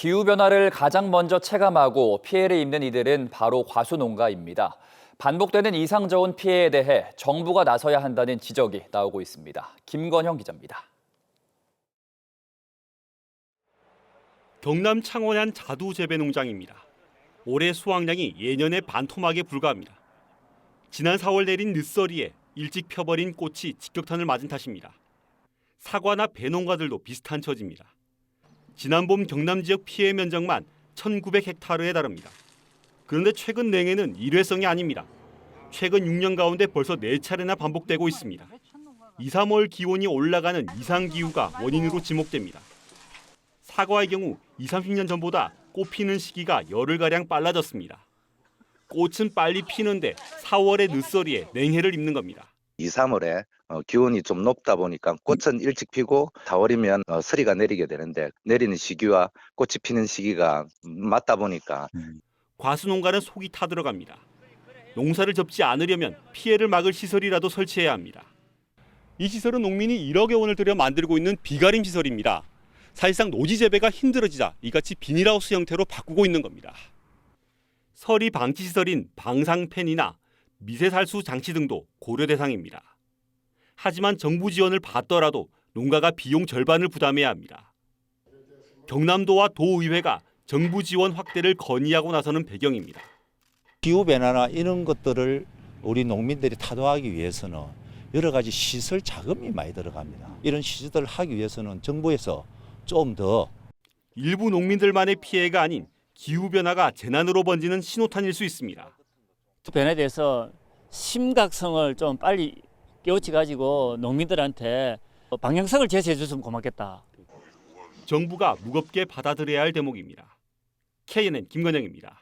기후변화를 가장 먼저 체감하고 피해를 입는 이들은 바로 과수농가입니다. 반복되는 이상 저온 피해에 대해 정부가 나서야 한다는 지적이 나오고 있습니다. 김건형 기자입니다. 경남 창원의 한 자두 재배 농장입니다. 올해 수확량이 예년의 반토막에 불과합니다. 지난 4월 내린 늦서리에 일찍 펴버린 꽃이 직격탄을 맞은 탓입니다. 사과나 배 농가들도 비슷한 처지입니다. 지난 봄 경남 지역 피해 면적만 1,900헥타르에 달합니다. 그런데 최근 냉해는 일회성이 아닙니다. 최근 6년 가운데 벌써 4차례나 반복되고 있습니다. 2, 3월 기온이 올라가는 이상 기후가 원인으로 지목됩니다. 사과의 경우 2, 30년 전보다 꽃 피는 시기가 열흘가량 빨라졌습니다. 꽃은 빨리 피는데 4월의 늦서리에 냉해를 입는 겁니다. 2, 3월에 어, 기온이 좀 높다 보니까 꽃은 일찍 피고 4월이면 어, 서리가 내리게 되는데 내리는 시기와 꽃이 피는 시기가 맞다 보니까 과수농가는 속이 타들어갑니다. 농사를 접지 않으려면 피해를 막을 시설이라도 설치해야 합니다. 이 시설은 농민이 1억여 원을 들여 만들고 있는 비가림 시설입니다. 사실상 노지 재배가 힘들어지자 이같이 비닐하우스 형태로 바꾸고 있는 겁니다. 서리 방치 시설인 방상팬이나 미세살수 장치 등도 고려 대상입니다. 하지만 정부 지원을 받더라도 농가가 비용 절반을 부담해야 합니다. 경남도와 도의회가 정부 지원 확대를 건의하고 나서는 배경입니다. 기후 변화나 이런 것들을 우리 농민들이 타도하기 위해서는 여러 가지 시설 자금이 많이 들어갑니다. 이런 시설을 하기 위해서는 정부에서 좀 더 일부 농민들만의 피해가 아닌 기후 변화가 재난으로 번지는 신호탄일 수 있습니다. 변화에 대해서 심각성을 좀 빨리 깨우쳐 가지고 농민들한테 방향성을 제시해 줬으면 고맙겠다. 정부가 무겁게 받아들여야 할 대목입니다. KNN 김건영입니다.